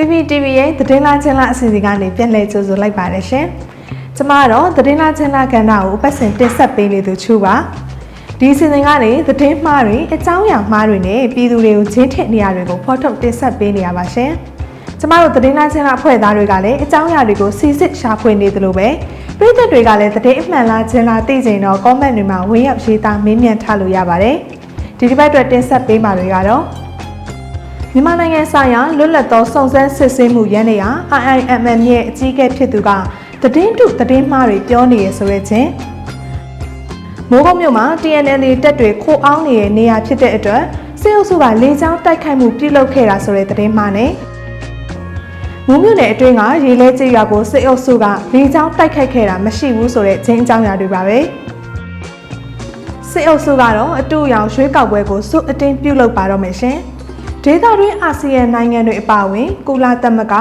PPTV ရဲ့သတင်းလာချင်းလာအစီအစဉ်ကနေပြန်လည်ကြိုဆိုလိုက်ပါတယ်ရှင်။ကျမကတော့သတင်းလာချင်းလာကဏ္ဍကိုအပတ်စဉ်တင်ဆက်ပေးနေသူချူပါ။ဒီအစီအစဉ်ကနေသတင်းမှားတွေအကြောင်းအရာမှားတွေနဲ့ပြည်သူတွေကိုချင်းထက်နေရာတွေကိုဖော်ထုတ်တင်ဆက်ပေးနေရပါရှင်။ကျမတို့သတင်းလာချင်းလာအဖွဲ့သားတွေကလည်းအကြောင်းအရာတွေကိုစီစစ်ရှာဖွေနေသလိုပဲပြည်သက်တွေကလည်းသတင်းအမှန်လားချင်းလားသိချင်တော့ comment တွေမှာဝင်ရောက်ရေးသားမေးမြန်းထားလို့ရပါတယ်။ဒီတစ်ပတ်အတွက်တင်ဆက်ပေးမှာတွေကတော့ မြန်မာနိုင်ငံဆိုင်ရာလွတ်လပ်သောစုံစမ်းစစ်ဆေးမှုရန်နေရာ IIMM ရဲ့အကြီးအကဲဖြစ်သူကသတင်းတုသတင်းမှားတွေပြောနေရဆိုတဲ့ချင်းမိုးကုတ်မြို့မှာ TNL တက်တွေခိုးအောင်နေတဲ့နေရာဖြစ်တဲ့အတွက်စစ်အုပ်စုကလေကြောင်းတိုက်ခိုက်မှုပြုလုပ်ခဲ့တာဆိုတဲ့သတင်းမှားနဲ့မူးမြို့နယ်အတွင်းကရေလဲကြေးရွာကိုစစ်အုပ်စုကလေကြောင်းတိုက်ခိုက်ခဲ့တာမရှိဘူးဆိုတဲ့ချင်းအကြောင်းအရာတွေပါပဲစစ်အုပ်စုကတော့အတူရောင်ရွှေးကောက်ပွဲကိုစုအတင်းပြုလုပ်ပါတော့မယ်ရှင်။ ဒေသတွင်းအာဆီယံနိုင်ငံတွေအပါအဝင်ကုလသမဂ္ဂ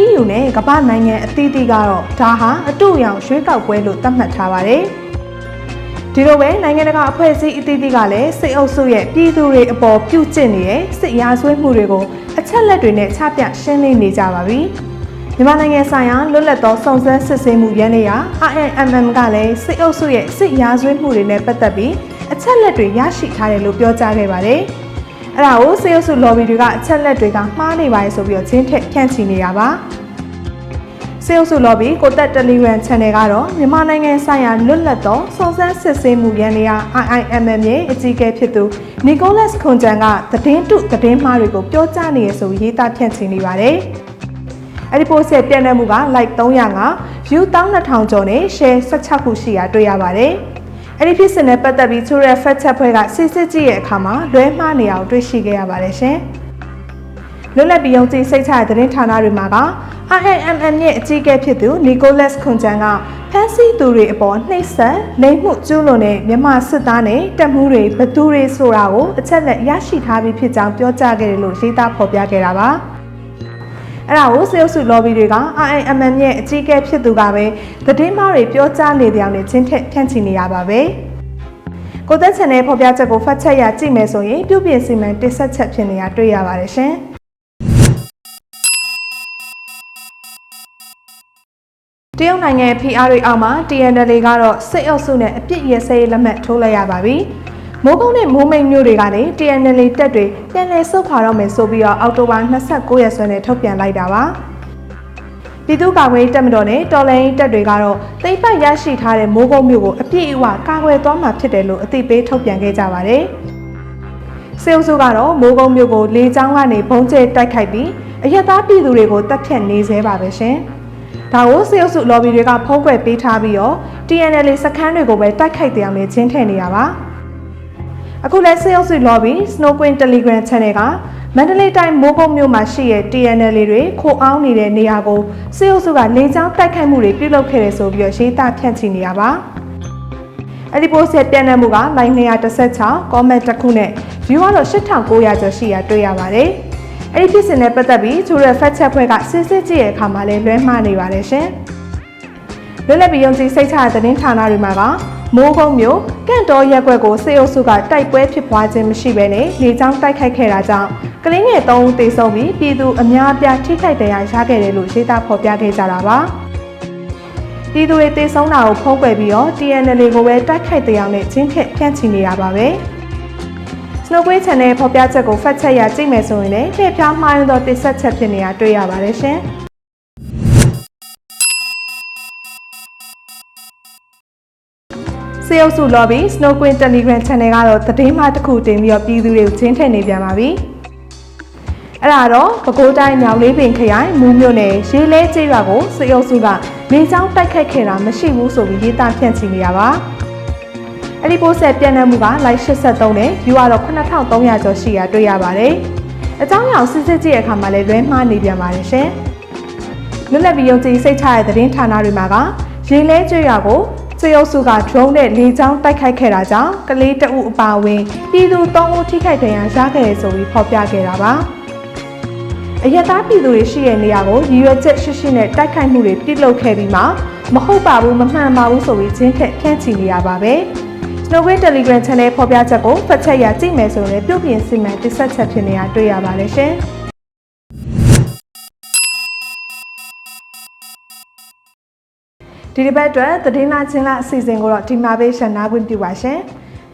EU နဲ့ကမ္ဘာနိုင်ငံအသီးသီးကတော့ဒါဟာအတူအယောင်ရွှေးကောက်ပွဲလို့သတ်မှတ်ထားပါတယ်။ဒီလိုပဲနိုင်ငံတကာအဖွဲ့အစည်းအသီးသီးကလည်းစစ်အုပ်စုရဲ့ပြည်သူတွေအပေါ်ပြုကျင့်နေတဲ့စစ်ရာဇဝတ်မှုတွေကိုအချက်လက်တွေနဲ့ချပြရှင်းလင်းနေကြပါပြီ။မြန်မာနိုင်ငံဆိုင်ရာလွတ်လပ်သောစုံစမ်းစစ်ဆေးမှုရန်နေရာ INMM ကလည်းစစ်အုပ်စုရဲ့စစ်ရာဇဝတ်မှုတွေနဲ့ပတ်သက်ပြီးအချက်လက်တွေရရှိထားတယ်လို့ပြောကြားခဲ့ပါတယ်။ အဲ့ဒါကိုစေရုပ်စု lobby တွေကအချက်လက်တွေကမှားနေပါလေဆိုပြီးတော့ချင်းထက်ဖြန့်ချီနေတာပါစေရုပ်စု lobby ကိုတက် Telegram Channel ကတော့မြန်မာနိုင်ငံဆိုင်ရာလွတ်လပ်သောစုံစမ်းစစ်ဆေးမှုရန်နေရာ IIMM ရဲ့အကြီးအကဲဖြစ်သူ Nicholas Khunjan ကသတင်းတုသတင်းမှားတွေကိုပြောကြားနေရဆိုရေးသားဖြန့်ချီနေပါတယ်အဲ့ဒီ post ရဲ့ပြန့်နှံ့မှုက like 305 view 12000ကျော်နဲ့ share 16ခုရှိတာတွေ့ရပါတယ်။ အဲ့ဒီဖြစ်စဉ်နဲ့ပတ်သက်ပြီး Tourist Fact Check ဖွဲ့ကစစ်စစ်ကြည့်ရဲ့အခါမှာလွဲမှားနေအောင်တွေ့ရှိခဲ့ရပါတယ်ရှင်။လွတ်လပ်ပြီးယုံကြည်စိတ်ချတဲ့သတင်းဌာနတွေမှာက IIMM ရဲ့အကြီးအကဲဖြစ်သူ Nicholas Khunjan ကဖမ်းဆီးသူတွေအပေါ်နှိပ်စက်လိမ်မှုကျူးလွန်တဲ့မြန်မာစစ်သားနဲ့တပ်မှုတွေဘသူတွေဆိုတာကိုအချက်လက်ရရှိထားပြီးဖြစ်ကြောင်းပြောကြားခဲ့တယ်လို့ရေးသားဖော်ပြခဲ့တာပါ။ အဲ့ဒါကိုစေအုပ်စု lobby တွေက IIMM ရဲ့အကြီးအကဲဖြစ်သူကပဲသတင်းမှားတွေပြောကြားနေတဲ့အကြောင်းနဲ့ချင်းထက်ဖြန့်ချီနေရပါပဲ။ကိုသက်ချန်တဲ့ဖော်ပြချက်ကိုဖတ်ချက်ရကြည့်မယ်ဆိုရင်ပြုပြင်စီမံတိဆက်ချက်ဖြစ်နေတာတွေ့ရပါတယ်ရှင်။တရုတ်နိုင်ငံရဲ့ PR တွေအောက်မှာ TNL ကတော့စစ်အုပ်စုနဲ့အပြစ်ရစဲရေးလက်မှတ်ထိုးလိုက်ရပါပြီ။ မိုးကုတ်နဲ့မိုးမိတ်မျိုးတွေကနေ TNL တက်တွေပြန်လည်ဆုတ်ခွာတော့မယ်ဆိုပြီးတော့အောက်တိုဘာ29ရက်စွဲနဲ့ထုတ်ပြန်လိုက်တာပါ။ပြည်သူ့ကာကွယ်ရေးတပ်မတော်နဲ့တော်လိုင်းတပ်တွေကတော့သိပ်ပတ်ရရှိထားတဲ့မိုးကုတ်မျိုးကိုအပြည့်အဝကာကွယ်သွားမှာဖြစ်တယ်လို့အသိပေးထုတ်ပြန်ခဲ့ကြပါတယ်။စေအုပ်စုကတော့မိုးကုတ်မျိုးကိုလေကြောင်းကနေဘုံကျဲတိုက်ခိုက်ပြီးအရက်သားပြည်သူတွေကိုတပ်ဖြတ်နေသေးပါပဲရှင်။ဒါကိုစေအုပ်စု lobby တွေကဖုံးကွယ်ပေးထားပြီးတော့ TNL စခန်းတွေကိုပဲတိုက်ခိုက်တရားနဲ့ချင်းထည့်နေရပါ အခုလဲစေအုပ်စု lobby Snow Queen Telegram Channel ကမန္တလေးတိုင်းမိုးကုတ်မြို့မှာရှိတဲ့ TNL တွေခိုးအောင်နေတဲ့နေရာကိုစေအုပ်စုကလေကြောင်းတိုက်ခိုက်မှုတွေပြုလုပ်ခဲ့တယ်ဆိုပြီးတော့ရေးသားဖြန့်ချီနေရပါအဲ့ဒီ post ရဲ့ပြန်နှံ့မှုက line 216 comment တစ်ခုနဲ့ view ကတော့8900ကျော်ရှိရတွေ့ရပါတယ်။အဲ့ဒီဖြစ်စဉ်နဲ့ပတ်သက်ပြီးသူတို့ fact check ဖွဲ့ကစစ်စစ်ကြည့်ရဲ့အခါမှာလည်းလွဲမှားနေပါတယ်ရှင်။လွတ်လပ်ပြီးယုံကြည်စိတ်ချတဲ့သတင်းဌာနတွေမှာက မိုးကုံမျိုးကန့်တော်ရက်ွက်ကိုစေအုပ်စုကတိုက်ပွဲဖြစ်ပွားခြင်းမရှိဘဲနဲ့လေကြောင်းတိုက်ခိုက်ခဲ့တာကြောင့်ကလင်းငယ်၃ဦးသေဆုံးပြီးပြည်သူအများအပြားထိခိုက်ဒဏ်ရာရခဲ့တယ်လို့ရေးသားဖော်ပြခဲ့ကြတာပါ။ပြည်သူတွေသေဆုံးတာကိုဖုံးကွယ်ပြီးတော့ TNL ကိုပဲတိုက်ခိုက်တဲ့အကြောင်းနဲ့ချင်းခက်ဖြန့်ချီနေရပါပဲ။ Snowway Channel ဖော်ပြချက်ကို fact check ရကြည့်မယ်ဆိုရင်လည်းလှည့်ဖျားမှားယွင်းသောတိဆက်ချက်ဖြစ်နေတာတွေ့ရပါတယ်ရှင်။ စေအုပ်စု lobby Snow Queen Telegram Channel ကတော့သတင်းမှတစ်ခုတင်ပြီးတော့ပြည်သူတွေကိုချင်းထည့်နေပြန်ပါပြီ။အဲ့ဒါတော့ပဲခူးတိုင်းမြောင်လေးပင်ခရိုင်မူးမြို့နယ်ရေလဲကျေးရွာကိုစေအုပ်စုကလေကြောင်းတိုက်ခတ်ခဲ့တာမရှိဘူးဆိုပြီးရေးသားဖြန့်ချီနေရပါ။အဲ့ဒီပိုးဆက်ပြန့်နှံ့မှုက like 83နဲ့ view ကတော့9300ကျော်ရှိရတွေ့ရပါတယ်။အကြောင်းအရာစစ်စစ်ကြည့်ရအခါမှာလည်းလွဲမှားနေပြန်ပါတယ်ရှင်။လွတ်လပ်ပြီးယုံကြည်စိတ်ချတဲ့သတင်းဌာနတွေမှာကရေလဲကျွရကို စေအုပ်စုက drone နဲ့လေကြောင်းတိုက်ခိုက်ခဲ့တာကြောင့်ကလေးတအုပ်အပါအဝင်ပြည်သူ၃ဦးထိခိုက်ဒဏ်ရာရခဲ့တယ်ဆိုပြီးဖော်ပြခဲ့တာပါ။အယက်သားပြည်သူတွေရှိတဲ့နေရာကိုရည်ရွယ်ချက်ရှိရှိနဲ့တိုက်ခိုက်မှုတွေပြုလုပ်ခဲ့ပြီးမှမဟုတ်ပါဘူးမမှန်ပါဘူးဆိုပြီးချင်းထက်ဖြန့်ချီနေရပါပဲ။ Snowway Telegram Channel ဖော်ပြချက်ကိုဖတ်ချက်ရကြည့်မယ်ဆိုရင်ပြုပြင်စီမံတိဆက်ချက်ဖြစ်နေတာတွေ့ရပါတယ်ရှင် ဒီတစ်ပတ်အတွက်သတင်းလာချင်းလာအစီအစဉ်ကိုတော့ဒီမှာပဲရှင်းနာခွင့်ပြုပါရှင်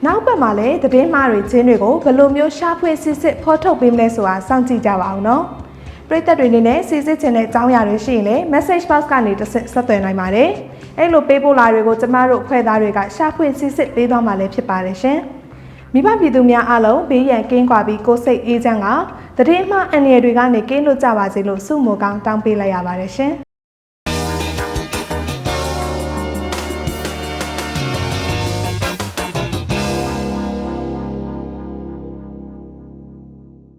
နောက်ပတ်မှာလည်းသတင်းမှားတွေချင်းတွေကိုဘယ်လိုမျိုးရှာဖွေစစ်စစ်ဖော်ထုတ်ပေးမလဲဆိုတာစောင့်ကြည့်ကြပါအောင်နော်ပရိသတ်တွေအနေနဲ့စစ်စစ်ချင်တဲ့အကြောင်းအရာတွေရှိရင်လည်း message box ကနေတစ်ဆက်ဆက်သွယ်နိုင်ပါတယ်အဲ့လိုပေးပို့လာတွေကိုကျမတို့ဖွဲ့သားတွေကရှာဖွေစစ်စစ်ပေးသွားမှာလည်းဖြစ်ပါတယ်ရှင်မိဘပြည်သူများအားလုံးဘေးရန်ကင်းကွာပြီးကိုယ်စိတ်အေးချမ်းကသတင်းမှားအန္တရာယ်တွေကနေကင်းလွတ်ကြပါစေလို့ဆုမွန်ကောင်းတောင်းပေးလိုက်ရပါတယ်ရှင်